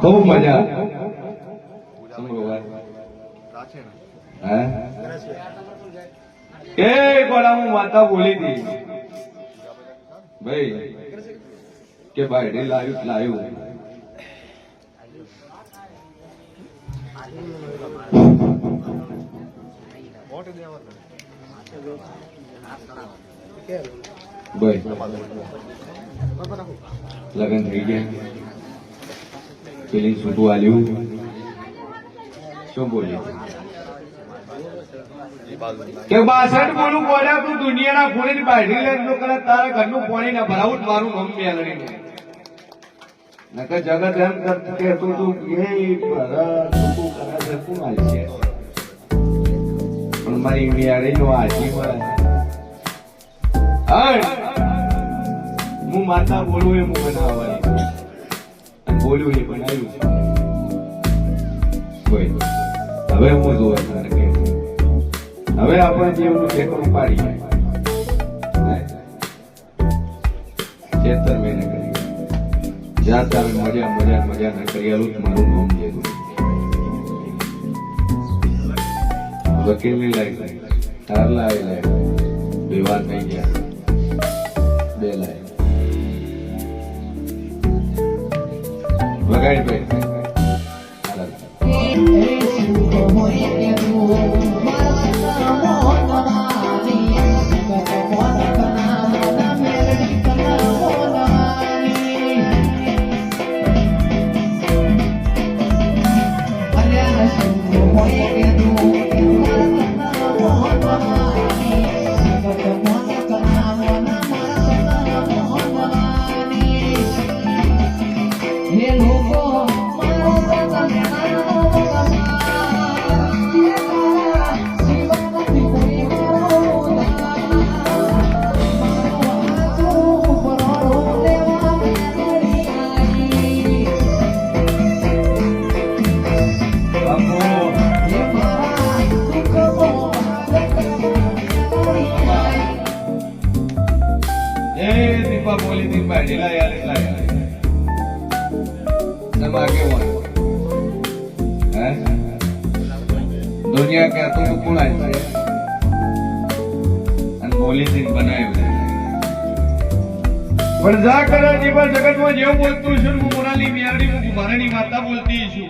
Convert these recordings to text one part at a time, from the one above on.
ખૂબ મજા. એ પણ હું માતા બોલી હતી ભાઈ, કે ભાઈ લાવ્યું લાવ્યું? લગન થઈ ગયા? પેલી છૂટું આલ્યું શું બોલ્યું કે બાસઠ બોલું બોલ્યા તું દુનિયાના ખૂણે બાઢી લે તો કરે તારા ઘરનું પાણી ના ભરાવું મારું મમ્મી મેલડી નકર જગત એમ કે તું તું એ ભરત તું કરે છે પણ મારી મિયાળી નો આજી મળે હટ! હું માતા બોલું એ હું બનાવવાની. બોલ્યું એ બનાવ્યું કોઈ હવે હું જોવા તારે કે હવે આપણે જીવનું ઠેકડું પાડી ચેતર મેને કરી જ્યાં તારે મજા મજા મજા ના કરી આલું મારું નામ જેવું વકીલની લાઈ તાર લાવી બે વાર થઈ ગયા બે લાઈ વગાડી ભાઈ હાલો. એ પણ જા કરે જગતમાં જેવું બોલતું છું હું મોનાલી મિયાડી હું માતા બોલતી છું.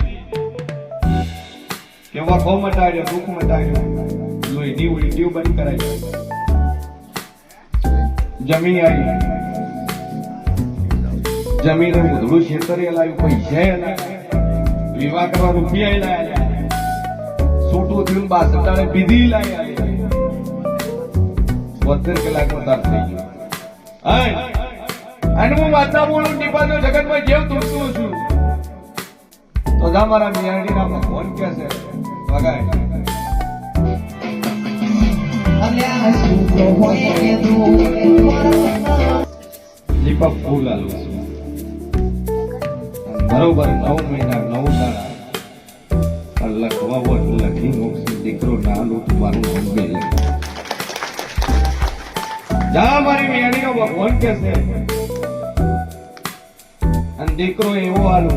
કે વખો મટાડ્યો, દુઃખ મટાડ્યો. લોહી ડીવ ડીવ બંધ કરાય. જમીન આવી. જમીન ઉધડું છેતરે લાવ્યું, પૈસા લાવ્યા. વિવાહ કરવા રૂપિયા લાવ્યા. છૂટું થયું બાસટાળે પીધી લાયા બોતેર કલાકમાં તાર થઈ ગયો. હાય. અને વાર્તા ટીપાતો જગતમાં જેવ તૂટતું છું. તો જા મારા કે છે. દીપક ફૂલ આલું છું. બરોબર નવ મહિના, નવ દાડા. લખવા વોટ લખી મોક્ષ દીકરો ના લૂટ મારું જા મારી મેણીનો ભગવાન કે છે. દીકરો એવો આલો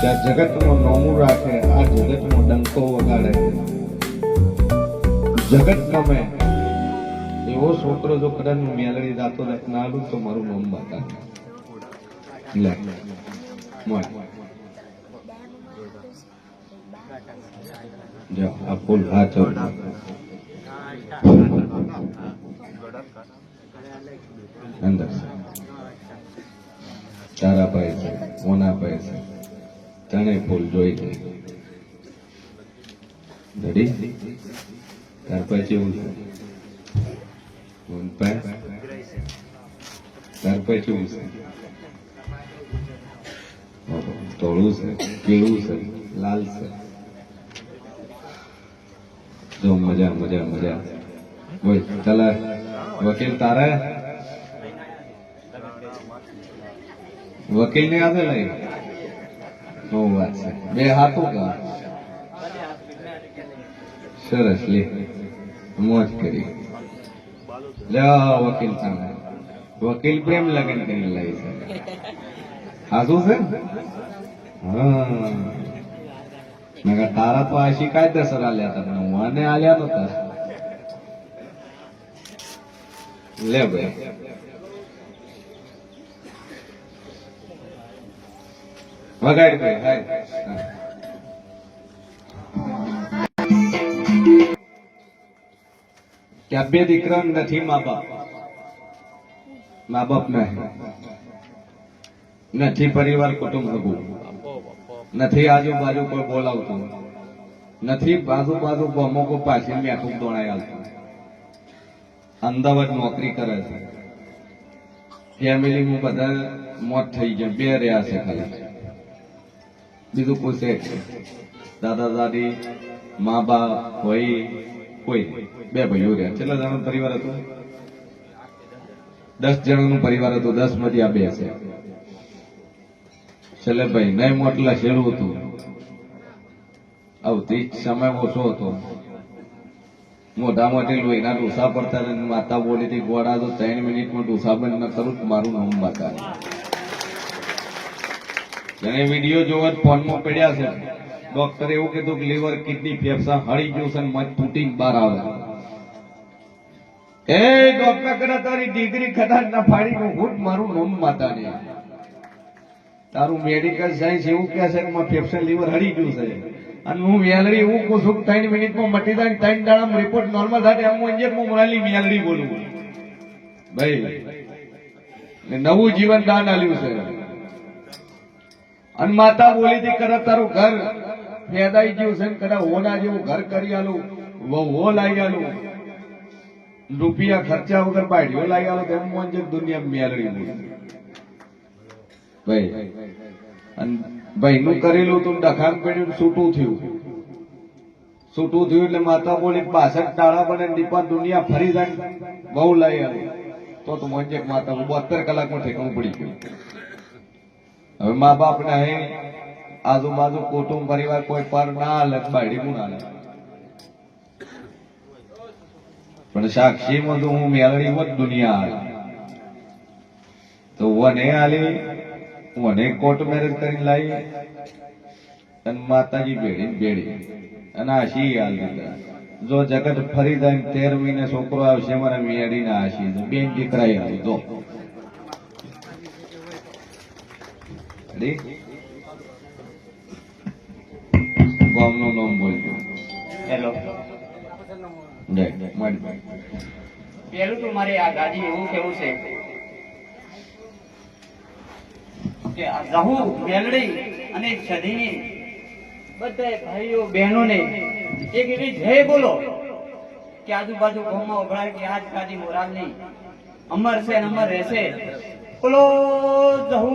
કે આ જગતનું નોમું રાખે, આ જગતનો ડંકો વગાડે. જગત ગમે એવો છોકરો જો કદાચ મેલડી જાતો ના આલું તો મારું નામ બતા લે. જો આ ફૂલ હાથ અંદર પાસે છે મોનાભાઈ છે, ત્રણેય ફૂલ જોઈ રેડી ત્યાર પછી એવું છે ત્યાર પછી એવું છે ધોળું છે, પીળું છે, લાલ છે. જો મજા મજા વકીલ, તારે? વકીલ ને આવે લઈ? બહુ વાત છે. બે હાથો કા? સરસ, લે. મોજ કરી. લે આ વકીલ સામે. વકીલ પ્રેમ લગન કરીને લઈ છે? હાજુ છે? હા. મેં તારા તો આશી કાયદેસર આલ્યા તમને મને આલ્યા નતા લે ભાઈ. વગાડ ભાઈ હાય. હા. કે બે દીકરા નથી મા બાપ. મા બાપ નથી પરિવાર, કુટુંબ હગું નથી આજુબાજુ કોઈ બોલાવતું. નથી આજુબાજુ અમુક પાછી મેઠું દોણાઈ આવતું. અમદાવાદ નોકરી કરે છે. ફેમિલીમાં બધા મોત થઈ ગયા. બે રહ્યા છે ખાલી. બીજું પૂછે દાદા દાદી મા બાપ ભાઈ કોઈ બે ભાઈઓ રહ્યા? કેટલા જણાનું પરિવાર હતો? દસ જણાનું પરિવાર હતું, દસમાંથી આ બે છે. છેલ્લે ભાઈ, નહીં મોટલા શેરું હતું. આવતી સમય ઓછો હતો. મોઢા મોટી લોહીના ડોસા થાય માતા બોલી હતી ગોળા તો ત્રણ મિનિટમાં ડોસા બંધ ન કરું મારું નામ માતા જેને વીડિયો જોવા ફોનમાં પડ્યા છે. ડોક્ટરે એવું કીધું કે લીવર કિડની ફેફસા હળી ગયું છે મત તૂટીને બહાર આવે એ ડોક્ટર કદાચ તારી ડિગ્રી કદાચ ના ફાડી, હું હું મારું નામ માતા ને તારું મેડિકલ સાયન્સ એવું કહે છે કે ફેફસા લીવર હળી ગયું છે. અને હું મેલડી એવું કહું છું ત્રણ મિનિટમાં મટી જાય ત્રણ દાડા રિપોર્ટ નોર્મલ થાય એમ હું ઇન્જેક્ટ હું મોરાલી મેલડી બોલું. ભાઈ નવું જીવન દાન આલ્યું છે. અને માતા બોલી હતી કદાચ તારું ઘર? ફેદાઈ ગયું છે કદાચ હોના જેવું ઘર કરી આલું? વહુ લાવી આલું? રૂપિયા ખર્ચા વગર બાઢીઓ લાવી આલું? તેમ મોન છે દુનિયા મેળવી બોલી ભાઈ, અને ભાઈ નું કરેલું તું ડખાણ પડ્યું છૂટું થયું. છૂટું થયું એટલે માતા બોલી બાસઠ ટાળા બને નીપા દુનિયા ફરી જાય બહુ લાવી આવી તો તો મોંજેક માતા બોતેર કલાકમાં ઠેકાણું પડી ગયું. હવે મા બાપ ને અહીં આજુબાજુ કુટુંબ પરિવાર કોઈ પર ના બાયડી હું ના પણ સાક્ષીમાં તો હું મેળવી હોત દુનિયા તો વને આલી વને કોર્ટ મેરેજ કરીને લાવી અને માતાજી ભેડી ભેડી અને આશી હાલ દીધા? જો જગત ફરી જાય તેર મહિને છોકરો આવશે, મારા મેળીને આશી બેન દીકરા આવી જો ગામનું નામ બોલજો. હેલો. પેલું તો મારે આ ગાડી એવું કેવું છે કે રહુ મેલડી અને સધીની બધા ભાઈઓ બહેનોને એક એવી જય બોલો કે આજુબાજુ ગામમાં ઉભરાય કે આજ ગાડી મોરાલની અમર છે અમર રહેશે. બોલો જહુ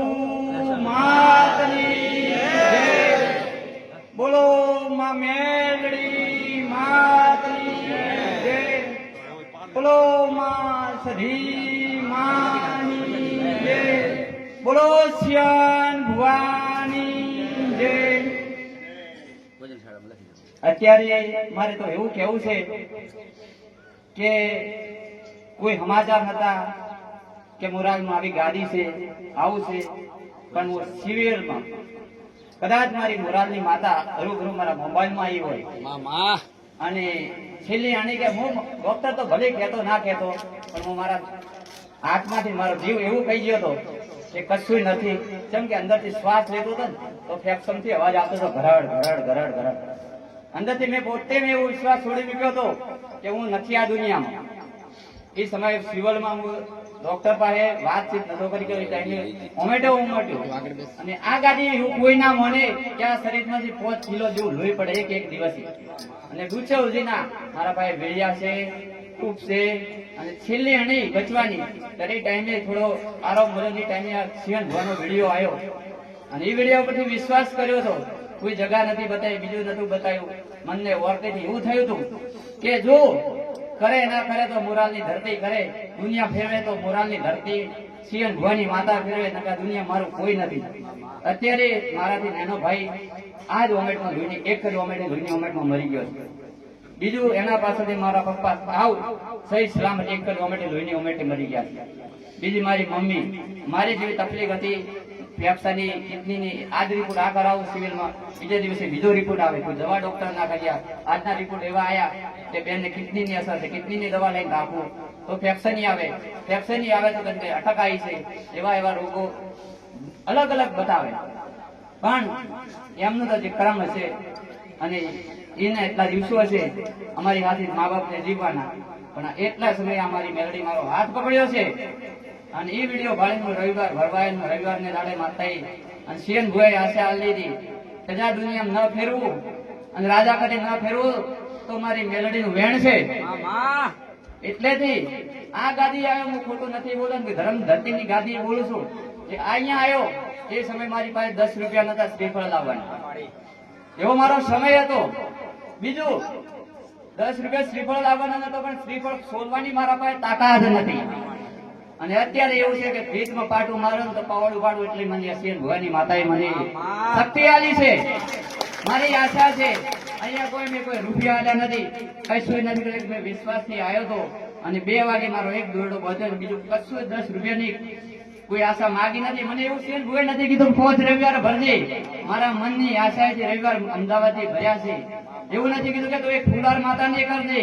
માતની બોલો માં મેલડી માતની બોલો માં સધી માની બોલો શ્યાન ભુવાની જય. અત્યારે મારે તો એવું કેવું છે કે કોઈ સમાચાર હતા કે મોરાલમાં આવી ગાડી છે, આવું છે. પણ હું સિવિયરમાં કદાચ મારી મોરાલની માતા હરુભરુ મારા મોબાઈલમાં આવી હોય. અને છેલ્લી આની કે હું ડોક્ટર તો ભલે કહેતો ના કહેતો પણ હું મારા હાથમાંથી મારો જીવ એવું કહી ગયો હતો કે કશું નથી. કેમ કે અંદરથી શ્વાસ લેતો હતો ને તો ફેફસમથી અવાજ આવતો હતો ઘરડ ઘરડ ઘરડ ઘરડ. અંદરથી મેં પોતે મેં એવો વિશ્વાસ છોડી મૂક્યો હતો કે હું નથી આ દુનિયામાં. એ સમયે સિવલમાં હું ડોક્ટર પાસે વાતચીત નતો કરી કે ટાઈમે ઓમેટો ઉમટ્યો. અને આ ગાડી એવું કોઈ ના મને કે આ શરીરમાંથી પાંચ કિલો જેવું લોહી પડે એક એક દિવસે અને દૂછે સુધીના મારા પાસે વેળિયા છે ટૂપ છે અને છેલ્લે અને બચવાની દરેક ટાઈમે થોડો આરો મરણની ટાઈમે આ સિંહણ ભવાનો વીડિયો આવ્યો. અને એ વીડિયો પરથી વિશ્વાસ કર્યો હતો. કોઈ જગા નથી બતાવી બીજું નતું બતાવ્યું. મનને ઓરતેથી એવું થયું હતું કે જો કરે ના કરે તો મોરાલની ધરતી કરે. દુનિયા ફેરવે તો મોરાલની ધરતી સિંહણ ભવાની માતા ફેરવે નકા દુનિયા મારું કોઈ નથી. અત્યારે મારાથી નાનો ભાઈ આ જ ઓમેટમાં જોઈને, એક જ ઓમેટે લોહીની ઓમેટમાં મરી ગયો છે. બીજું એના પાસેથી મારા પપ્પા આવ, સહી સલામત એક જ ઓમેટે લોહીની ઓમેટે મરી ગયા છે. બીજી મારી મમ્મી, મારી જેવી તકલીફ હતી, ફેફસાની, કિડનીની, આજ રિપોર્ટ આ કરાવું સિવિલમાં, બીજા દિવસે બીજો રિપોર્ટ આવે. કોઈ દવા ડોક્ટર ના કર્યા, આજના રિપોર્ટ એવા આવ્યા કે બેનને કિડનીની અસર છે. કિડનીની દવા લઈને રાખવું તો ફેફસાની આવે. ફેફસાની આવે તો તમને અટક આવી છે. એવા એવા રોગો અલગ અલગ બતાવે. પણ એમનું તો જે કર્મ છે અને એને એટલા દિવસો હશે અમારી હાથે મા બાપને જીવવાના. પણ એટલા સમયે અમારી મેલડી મારો હાથ પકડ્યો છે. અને એ વીડિયો ભાળીનો રવિવાર ભરવાય રવિવારને દાડે માતાઈ અને સીએન ભુવાઈ આશા આલી કે જ્યાં દુનિયામાં ન ફેરવું. અને રાજા કરી ન ફેરવું તો મારી મેલડીનું વેણ છે. એટલેથી આ ગાદી આવ્યો હું ખોટું નથી બોલું કે ધર્મ ધરતીની ગાદી બોલું છું. કે અહીંયા આવ્યો એ સમય મારી પાસે દસ રૂપિયા નતા શ્રીફળ લાવવાના. એવો મારો સમય હતો. બીજું દસ રૂપિયા શ્રીફળ લાવવાના નતો પણ શ્રીફળ શોધવાની મારા પાસે તાકાત નથી. અને અત્યારે એવું છે કે ભીતમાં પાટું મારો તો પાવડું પાડું એટલે મને અસીન ભવાની માતાએ મને શક્તિ આલી છે. મારી આશા છે અહીંયા કોઈ મેં કોઈ રૂપિયા આલ્યા નથી. કશું નથી કર્યું મેં વિશ્વાસથી આવ્યો હતો અને બે વાગે મારો એક દોરડો બધો બીજું કશું દસ રૂપિયાની કોઈ આશા માગી નથી. મને એવું સેલ ભૂએ નથી કીધું પોચ રવિવાર ભરજે. મારા મનની આશા છે રવિવાર અમદાવાદથી ભર્યા છે. એવું નથી કીધું કે તું એક ફુલાર માતા ને કરજે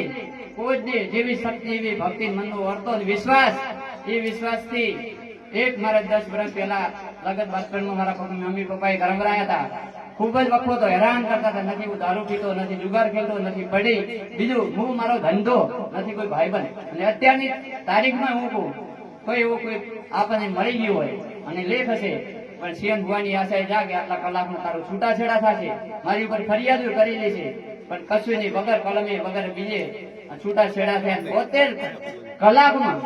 કોઈ દે. જેવી શક્તિ, એવી ભક્તિ વર્તો ને વિશ્વાસ. એ વિશ્વાસથી એક મારા દસ વર્ષ પહેલા લગત બાસ્કરમાં મારા પપ્પા મમ્મી પપ્પાએ રહ્યા હતા. ખૂબ જ વખો તો હેરાન કરતા હતા. નથી હું દારૂ પીતો, નથી જુગાર ખેલતો નથી પડી. બીજું, હું મારો ધંધો, નથી કોઈ ભાઈબંધ. અને અત્યારની તારીખમાં હું કહું, કોઈ એવો કોઈ આપણને મળી ગયું હોય અને લેખ હશે પણ સીએમ ભુવાની આશાએ જા કે આટલા કલાકમાં તારું છૂટાછેડા થશે. મારી ઉપર ફરિયાદ કરેલી છે, પણ કશું નહીં. વગર કલમે, વગર બીજે છૂટાછેડા થયા બોતેર કલાકમાં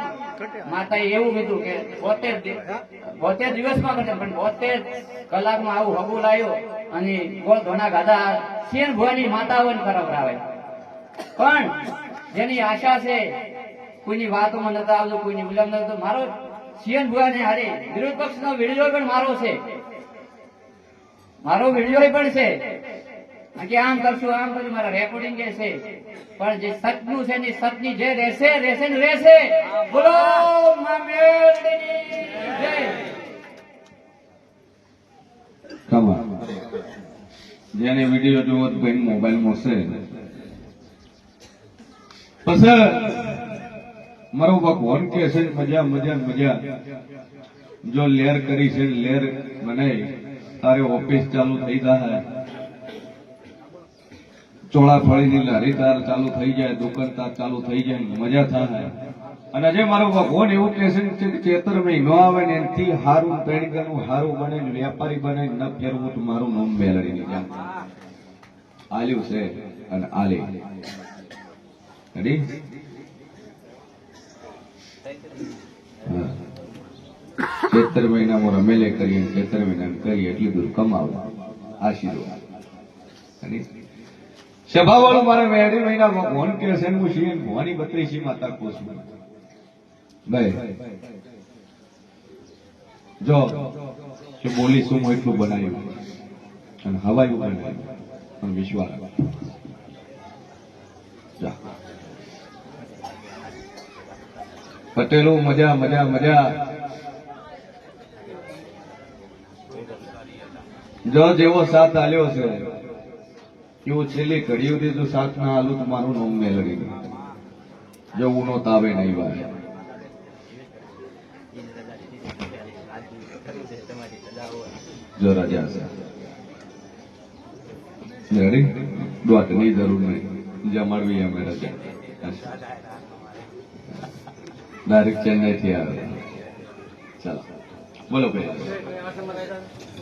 માતાએ એવું કીધું કે બોતેર બોતેર દિવસમાં ઘટે પણ બોતેર કલાકમાં આવું હગું લાવ્યો અને ગોળ ધોના ગાધા. સીએમ ભુવાની માતાઓને કરાવરાવે પણ જેની આશા છે કોઈની વાતોમાં નતા આવતો કોઈની વિલંબ નતો મારો સીએન ભુવાને હારે વિરોધ પક્ષનો વીડિયો પણ મારો છે. મારો વીડિયો પણ છે. કે આમ કરશું આમ કરશું, મારા રેકોર્ડિંગ છે. પણ જે સતનું છે ને સતની જે રહેશે રહેશે ને રહેશે. બોલો જેને વીડિયો જોવો તો ભાઈ મોબાઈલ મોસે પછી મારો ભગવાન કે છે મજા મજા મજા. જો લેર કરી છે લેર મને તારે ઓફિસ ચાલુ થઈ જાય ચોળાફળીની લારી તાર ચાલુ થઈ જાય, દુકાનદાર ચાલુ થઈ જાય મજા થાય. અને જે મારો ભગવાન એવું કહે છે કે ચેતર મહિનો આવે ને એનાથી હારું પેણગરનું હારું બને ને વેપારી બને ન ફેરવું તો મારું નામ બેલડી ની જાણ આલ્યું છે અને આલે. રેડી. ચેતર મહિનામાં રમેલે કરીએ ને ચેતર મહિના કરીએ, એટલી બધું કમાવું. આશીર્વાદ? સભાવાળું મારા મેળી મહિના ભગવાન કે છે હું છીએ ભવાની બત્રીસી માતા કોશું ભાઈ, જો કે બોલીશું હું એટલું બનાવ્યું. અને હવાયું બનાવ્યું. પણ વિશ્વાસ પટેલો, મજા મજા મજા. જો જેવો સાથ આલ્યો છે. એવું છેલ્લી ઘડી સુધી જો સાથ ના તો મારું લડી ગયું જવું નો તાવે નહીં વાય જો રજા રેડી દોટની જરૂર નહીં. જમાડવી અમે રજા. ડાયરેક્ટ ચેન્નાઈથી આવે ચાલો. બોલો ભાઈ.